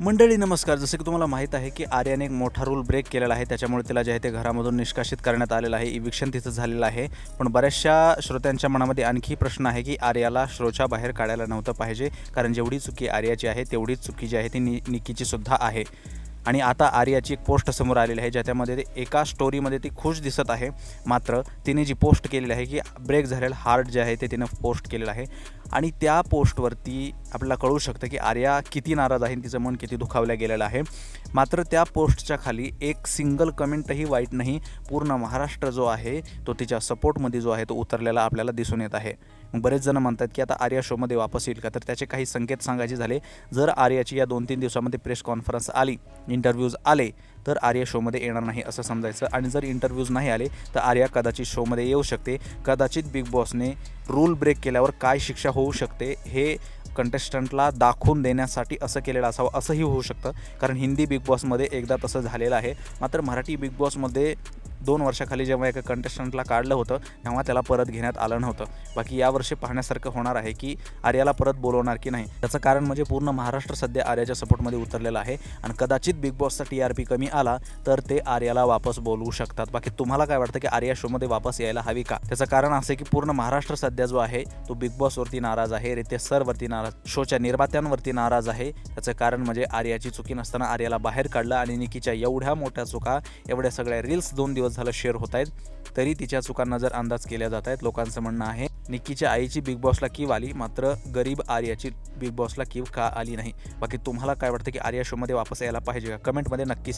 मंडळी नमस्कार. जसं की तुम्हाला माहीत आहे की आर्याने एक मोठा रूल ब्रेक केलेला आहे. त्याच्यामुळे तिला जे आहे ते घरामधून निष्कासित करण्यात आलेलं आहे. इविक्शन तिचं झालेलं आहे. पण बऱ्याचशा श्रोत्यांच्या मनामध्ये आणखी प्रश्न आहे की आर्याला श्रोच्या बाहेर काढायला नव्हतं पाहिजे. कारण जेवढी चुकी आर्याची आहे तेवढीच चुकी जी आहे ती नि निकीची सुद्धा आहे. आणि आता आर्याची एक पोस्ट समोर आलेली आहे. ज्याच्यामध्ये एका स्टोरीमध्ये ती खुश दिसत आहे. मात्र तिने जी पोस्ट केलेली आहे की ब्रेक झालेलं हार्ट जे आहे ते तिनं पोस्ट केलेलं आहे. आणि त्या पोस्टवरती आपल्याला कळू शकतं की आर्या किती नाराज आहे तिचं मन किती दुखावलं गेलेलं आहे. मात्र त्या पोस्टच्या खाली एक सिंगल कमेंटही वाईट नाही. पूर्ण महाराष्ट्र जो आहे तो तिच्या सपोर्टमध्ये जो आहे तो उतरलेला आपल्याला दिसून येत आहे. मग बरेच जण म्हणतात की आता आर्या शोमध्ये वापस येईल का? तर त्याचे काही संकेत सांगायचे झाले. जर आर्याची या दोन तीन दिवसामध्ये प्रेस कॉन्फरन्स आली इंटरव्ह्यूज आले तर आर्या शोमध्ये येणार नाही असं समजायचं. आणि जर इंटरव्ह्यूज नाही आले तर आर्या कदाचित शोमध्ये येऊ शकते. कदाचित बिग बॉसने रूल ब्रेक केल्यावर काय शिक्षा होऊ शकते हे कंटेस्टंटला दाखवून देण्यासाठी असं केलेलं असावं असंही होऊ शकतं. कारण हिंदी बिग बॉसमध्ये एकदा तसं झालेलं आहे. मात्र मराठी बिग बॉसमध्ये दोन वर्षाखाली जेव्हा एका कंटेस्टंटला काढलं होतं तेव्हा त्याला परत घेण्यात आलं नव्हतं. बाकी यावर्षी पाहण्यासारखं होणार आहे की आर्याला परत बोलवणार की नाही. त्याचं कारण म्हणजे पूर्ण महाराष्ट्र सध्या आर्याच्या सपोर्टमध्ये उतरलेलं आहे आणि कदाचित बिग बॉसचा टी आर पी कमी आला तर ते आर्याला वापस बोलवू शकतात. बाकी तुम्हाला काय वाटतं की आर्या शोमध्ये वापस यायला हवी का? त्याचं कारण असं आहे की पूर्ण महाराष्ट्र सध्या जो आहे तो बिग बॉसवरती नाराज आहे रितेश सरवरती नाराज शोच्या निर्मात्यांवरती नाराज आहे. त्याचं कारण म्हणजे आर्याची चुकी नसताना आर्याला बाहेर काढलं आणि निकीच्या एवढ्या मोठ्या चुका एवढ्या सगळ्या रील्स दोन दिवस झालं शेअर होत आहेत तरी तिच्या चुकांना जर अंदाज केल्या जात आहेत लोकांचं म्हणणं आहे निक्कीच्या आईची बिग बॉसला कीव आली मात्र गरीब आर्याची बिग बॉसला कीव का आली नाही? बाकी तुम्हाला काय वाटतं की आर्या शोमध्ये वापस यायला पाहिजे का? कमेंटमध्ये नक्की सांगा.